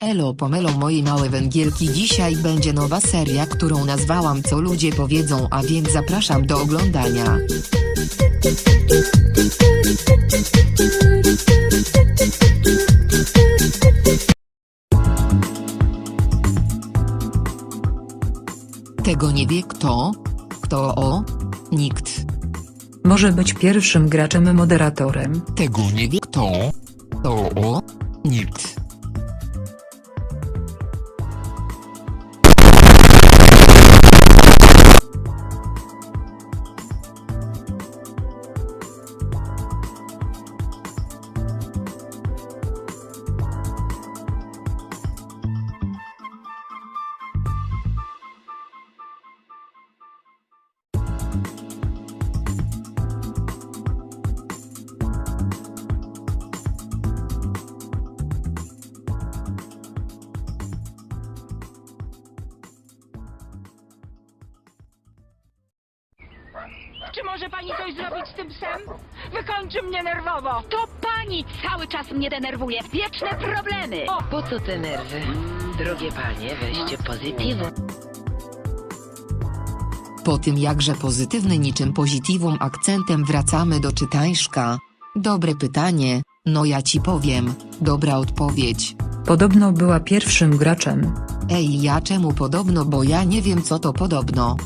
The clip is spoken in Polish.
Elo pomelo moje małe węgielki dzisiaj będzie nowa seria którą nazwałam co ludzie powiedzą a więc zapraszam do oglądania. Tego nie wie kto? Kto o? Nikt. Może być pierwszym graczem moderatorem. Tego nie wie kto? To o? Nikt. Czy może pani coś zrobić z tym psem? Wykończy mnie nerwowo. To pani cały czas mnie denerwuje. Wieczne problemy. O, Po co te nerwy? Drogie panie, weźcie pozytywum. Po tym jakże pozytywny niczym pozytywum akcentem wracamy do czytańszka. Dobre pytanie, no ja ci powiem, dobra odpowiedź. Podobno była pierwszym graczem. Ej ja czemu podobno bo ja nie wiem co to podobno.